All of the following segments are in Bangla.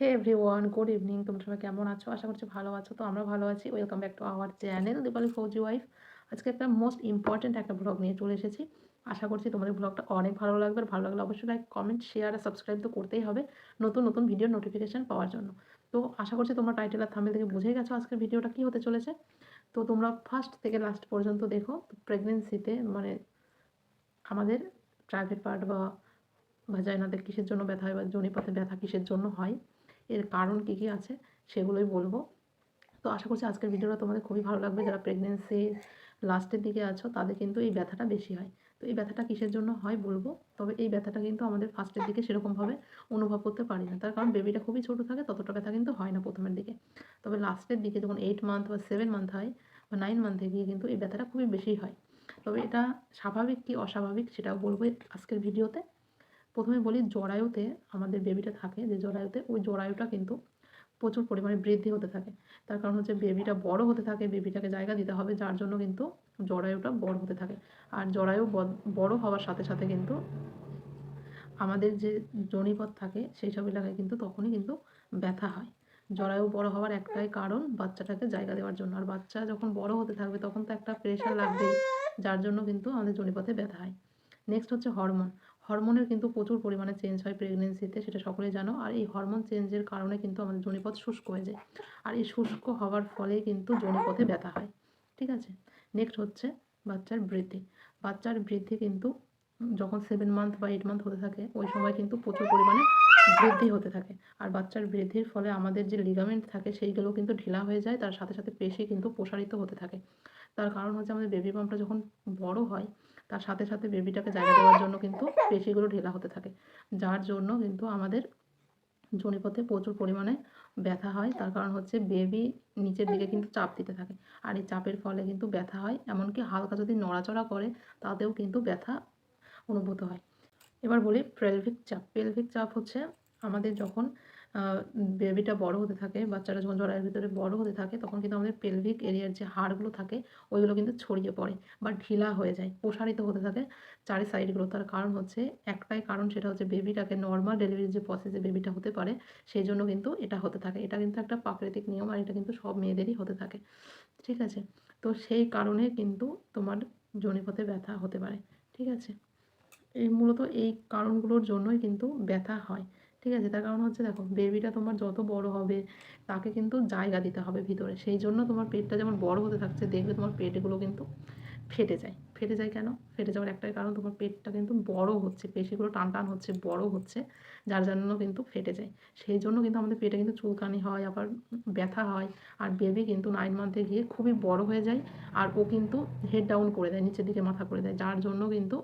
হে এভরিওয়ান গুড ইভিনিং তোমরা সবাই কেমন আছো? আশা করছি ভালো আছো। তো আমরা ভালো আছি। Welcome back to our channel Dipali Fauji wife আজকে একটা মোস্ট ইম্পর্ট্যান্ট একটা ব্লগ নিয়ে চলে এসেছি। আশা করছি তোমাদের ব্লগটা অনেক ভালো লাগবে। আর ভালো লাগলে অবশ্যই লাইক কমেন্ট শেয়ার আর সাবস্ক্রাইব তো করতেই হবে নতুন নতুন ভিডিওর নোটিফিকেশান পাওয়ার জন্য। তো আশা করছি তোমরা টাইটেল আর থামেল থেকে বুঝেই গেছো আজকের ভিডিওটা কী হতে চলেছে। তো তোমরা ফার্স্ট থেকে লাস্ট পর্যন্ত দেখো প্রেগনেন্সিতে মানে আমাদের প্রাইভেট পার্ট বা ভাজাইনাতে কিসের জন্য ব্যথা হয় বা জনিপথে ব্যথা কিসের জন্য হয়। এর কারণ কী কী আছে সেগুলোই বলব। তো আশা করছি আজকের ভিডিওটা তোমাদের খুবই ভালো লাগবে। যারা প্রেগনেন্সি লাস্টের দিকে আছো, তাদের কিন্তু এই ব্যথাটা বেশি হয়। তো এই ব্যথাটা কিসের জন্য হয় বলব? তবে এই ব্যথাটা কিন্তু আমাদের ফার্স্টের দিকে সেরকমভাবে অনুভব করতে পারি না। তার কারণ বেবিটা খুবই ছোটো থাকে, ততটা ব্যথা কিন্তু হয় না প্রথমের দিকে। তবে লাস্টের দিকে যখন এইট মান্থ বা সেভেন মান্থ হয় বা নাইন মান্থে গিয়ে কিন্তু এই ব্যথাটা খুবই বেশি হয়। তবে এটা স্বাভাবিক কি অস্বাভাবিক সেটাও বলব আজকের ভিডিওতে। প্রথমে বলি জরায়ুতে আমাদের বেবিটা থাকে, যে জরায়ুতে ওই জরায়ুটা কিন্তু প্রচুর পরিমাণে বৃদ্ধি হতে থাকে। তার কারণ হচ্ছে বেবিটা বড় হতে থাকে বেবিটাকে জায়গা দিতে হবে, যার জন্য কিন্তু জরায়ুটা বড় হতে থাকে। আর জরায়ু বড় হওয়ার সাথে সাথে কিন্তু আমাদের যে জনিপথ থাকে, সেই সব এলাকায় কিন্তু তখনই কিন্তু ব্যথা হয়। জরায়ু বড় হওয়ার একটাই কারণ বাচ্চাটাকে জায়গা দেওয়ার জন্য। আর বাচ্চা যখন বড় হতে থাকবে তখন তো একটা প্রেশার লাগবেই, যার জন্য কিন্তু আমাদের জনিপথে ব্যথা হয়। নেক্সট হচ্ছে হরমোন হরমোনের কিন্তু প্রচুর পরিমাণে চেঞ্জ হয় প্রেগনেন্সিতে সেটা সকলেই জানো। আর এই হরমোন চেঞ্জের কারণে কিন্তু আমাদের জনিপথ শুষ্ক হয়ে যায়। আর এই শুষ্ক হওয়ার ফলে কিন্তু জনিপথে ব্যথা হয়। ঠিক আছে? নেক্সট হচ্ছে বাচ্চার বৃদ্ধি। বাচ্চার বৃদ্ধি কিন্তু যখন সেভেন মান্থ বা এইট মান্থ হতে থাকে, ওই সময় কিন্তু প্রচুর পরিমাণে বৃদ্ধি হতে থাকে। আর বাচ্চার বৃদ্ধির ফলে আমাদের যে লিগামেন্ট থাকে, সেইগুলো কিন্তু ঢিলা হয়ে যায়, তার সাথে সাথে পেশি কিন্তু প্রসারিত হতে থাকে। তার কারণ হচ্ছে আমাদের বেবি পাম্পটা যখন বড় হয় তার সাথে সাথে বেবিটাকে জায়গা দেওয়ার জন্য কিন্তু পেশিগুলো ঢেলা হতে থাকে। যার জন্য কিন্তু আমাদের জনিপথে প্রচুর পরিমাণে ব্যথা হয়। তার কারণ হচ্ছে বেবি নিচের দিকে কিন্তু চাপ দিতে থাকে। আর এই চাপের ফলে কিন্তু ব্যথা হয়। এমনকি হালকা যদি নড়াচড়া করে, তাতেও কিন্তু ব্যথা অনুভূত হয়। এবার বলি পেলভিক চাপ। পেলভিক চাপ হচ্ছে আমাদের যখন বেবিটা বড় হতে থাকে বাচ্চারা যখন জরায়ের ভিতরে বড় হতে থাকে, তখন কিন্তু আমাদের পেলভিক এরিয়ার যে হাড়গুলো থাকে, ওইগুলো কিন্তু ছড়িয়ে পড়ে বা ঢিলা হয়ে যায়, প্রসারিত হতে থাকে চারি সাইডগুলো তার কারণ হচ্ছে, একটাই কারণ সেটা হচ্ছে বেবিটাকে নর্মাল ডেলিভারির যে প্রসেসে বেবিটা হতে পারে, সেই জন্য কিন্তু এটা হতে থাকে। এটা কিন্তু একটা প্রাকৃতিক নিয়ম আর এটা কিন্তু সব মেয়েদেরই হতে থাকে। ঠিক আছে? তো সেই কারণে কিন্তু তোমার জনিপথে ব্যথা হতে পারে। ঠিক আছে? এই মূলত এই কারণগুলোর জন্যই কিন্তু ব্যথা হয়। ঠিক আছে? তার কারণ হচ্ছে দেখো বেবিটা তোমার যত বড় হবে, তাকে কিন্তু জায়গা দিতে হবে ভিতরে। সেই জন্য তোমার পেটটা যেমন বড় হতে থাকছে, দেখবে তোমার পেটগুলো কিন্তু ফেটে যায়। ফেটে যায় কেন? ফেটে যাওয়ার একটাই কারণ, তোমার পেটটা কিন্তু বড় হচ্ছে, পেশিগুলো টান টান হচ্ছে, বড় হচ্ছে, যার জন্য কিন্তু ফেটে যায়। সেই জন্য কিন্তু আমাদের পেটে কিন্তু চুলকানি হয়, আবার ব্যথা হয়, আর বেবি কিন্তু নাইন মান্থে গিয়ে খুবই বড় হয়ে যায়, আর ও কিন্তু হেড ডাউন করে দেয়, নিচের দিকে মাথা করে দেয়, যার জন্য কিন্তু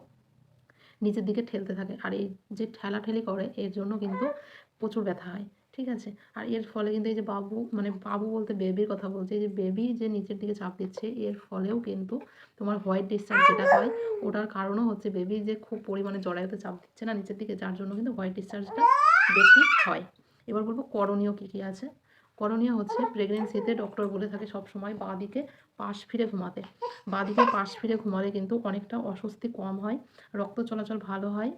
নিচের দিকে ঠেলতে থাকে। আর এই যে ঠেলাঠেলি করে, এর জন্য কিন্তু প্রচুর ব্যথা হয়। ঠিক আছে? আর এর ফলে কিন্তু এই যে বাবু মানে বাবু বলতে বেবির কথা বলছে, এই যে বেবি যে নিচের দিকে চাপ দিচ্ছে, এর ফলেও কিন্তু তোমার হোয়াইট ডিসচার্জ যেটা হয়, ওটার কারণও হচ্ছে বেবি যে খুব পরিমাণে জড়াইতে চাপ দিচ্ছে না নিচের দিকে, যার জন্য কিন্তু হোয়াইট ডিসচার্জটা বেশি হয়। এবার বলব করণীয় কী কী আছে? করণীয় হচ্ছে প্রেগনেন্সিতে ডক্টর বলে থাকে সবসময় বাঁ দিকে পাশ ফিরে ঘুমাতে। বাঁ দিকে পাশ ফিরে ঘুমালে কিন্তু অনেকটা অস্বস্তি কম হয়, রক্ত চলাচল ভালো হয়,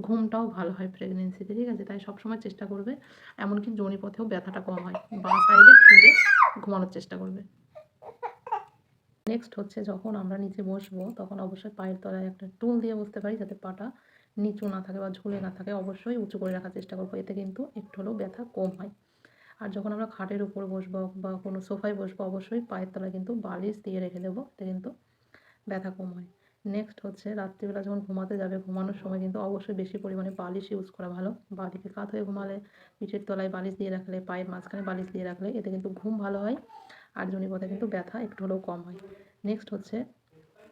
ঘুমটাও ভালো হয় প্রেগনেন্সিতে ঠিক আছে? তাই সবসময় চেষ্টা করবে, এমনকি পথেও ব্যথাটা কম হয়। বাঁ সাইডে ঘুরে ঘুমানোর চেষ্টা করবে। নেক্সট হচ্ছে যখন আমরা নিচে বসবো, তখন অবশ্যই পায়ের তলায় একটা টুল দিয়ে বসতে পারি যাতে পাটা নিচু না থাকে বা ঝুলে না থাকে। অবশ্যই উঁচু করে রাখার চেষ্টা করব। এতে কিন্তু একটু হলেও ব্যথা কম হয়। আর যখন আমরা খাটের উপর বসবো বা কোনো সোফায় বসবো, অবশ্যই পায়ের তলায় কিন্তু বালিশ দিয়ে রেখে দেবো। এতে কিন্তু ব্যথা কম হয়। নেক্সট হচ্ছে রাত্রিবেলা যখন ঘুমাতে যাবে, ঘুমানোর সময় কিন্তু অবশ্যই বেশি পরিমাণে বালিশ ইউজ করা ভালো। বাদিকে কাত হয়ে ঘুমালে, পিঠের তলায় বালিশ দিয়ে রাখলে, পায়ের মাঝখানে বালিশ দিয়ে রাখলে এতে কিন্তু ঘুম ভালো হয় আর জনিপথে কিন্তু ব্যথা একটু হলেও কম হয়। নেক্সট হচ্ছে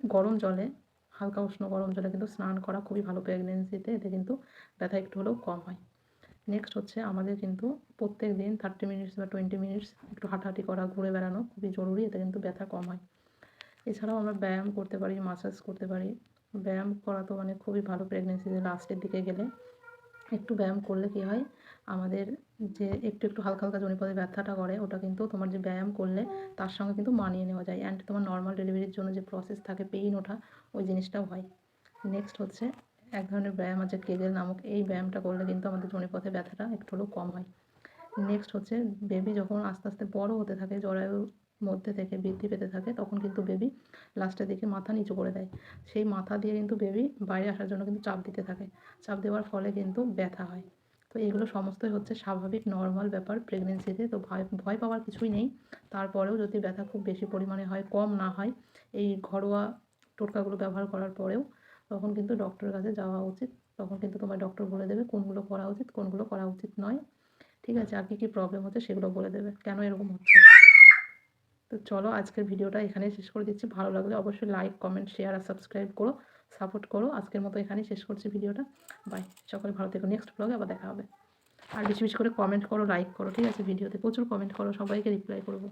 গরম জলে, হালকা উষ্ণ গরম জলে কিন্তু স্নান করা খুবই ভালো প্রেগনেন্সিতে এতে কিন্তু ব্যথা একটু হলেও কম হয়। নেক্সট হচ্ছে আমাদের কিন্তু প্রত্যেক দিন থার্টি মিনিটস বা টোয়েন্টি মিনিটস একটু হাঁটাহাঁটি করা, ঘুরে বেড়ানো খুবই জরুরি এতে কিন্তু ব্যথা কম হয়। এছাড়াও আমরা ব্যায়াম করতে পারি মাসাজ করতে পারি। ব্যায়াম করা তো মানে খুবই ভালো প্রেগনেন্সিতে লাস্টের দিকে গেলে। একটু ব্যায়াম করলে কি হয়, আমাদের যে একটু একটু হালকা হালকা জনিপদে ব্যথাটা করে, ওটা কিন্তু তোমার যে ব্যায়াম করলে তার সঙ্গে কিন্তু মানিয়ে নেওয়া যায়। অ্যান্ড তোমার নর্মাল ডেলিভারির জন্য যে প্রসেস থাকে পেইন ওঠা, ওই জিনিসটাও হয়। নেক্সট হচ্ছে এক ধরনের ব্যায়াম আছে, কেজেল নামক। এই ব্যায়ামটা করলে কিন্তু আমাদের জনিপথে ব্যথাটা একটু হলেও কম হয়। নেক্সট হচ্ছে বেবি যখন আস্তে আস্তে বড় হতে থাকে, জরায়ুর মধ্যে থেকে বৃদ্ধি পেতে থাকে, তখন কিন্তু বেবি লাস্টের দিকে মাথা নিচু করে দেয়। সেই মাথা দিয়ে কিন্তু বেবি বাইরে আসার জন্য কিন্তু চাপ দিতে থাকে। চাপ দেওয়ার ফলে কিন্তু ব্যথা হয়। তো এগুলো সমস্তই হচ্ছে স্বাভাবিক নর্মাল ব্যাপার প্রেগনেন্সিতে তো ভয় ভয় পাওয়ার কিছুই নেই। তারপরেও যদি ব্যথা খুব বেশি পরিমাণে হয়, কম না হয়, এই ঘরোয়া টোটকাগুলো ব্যবহার করার পরেও তখন কিন্তু ডক্টরের কাছে যাওয়া উচিত। তখন কিন্তু তোমার ডক্টর বলে দেবে কোনগুলো করা উচিত, কোনগুলো করা উচিত নয়। ঠিক আছে, আর কী কী প্রবলেম হচ্ছে সেগুলো বলে দেবে। কেন এরকম হচ্ছে? তো চলো আজকের ভিডিওটা এখানেই শেষ করে দিচ্ছি। ভালো লাগলে অবশ্যই লাইক কমেন্ট শেয়ার আর সাবস্ক্রাইব করো সাপোর্ট করো। আজকের মতো এখানেই শেষ করছি ভিডিওটা। বাই সকলে ভালো থেকো। নেক্সট ব্লগে আবার দেখা হবে। আর বেশি বেশি করে কমেন্ট করো লাইক করো। ঠিক আছে, ভিডিওতে প্রচুর কমেন্ট করো। সবাইকে রিপ্লাই করব।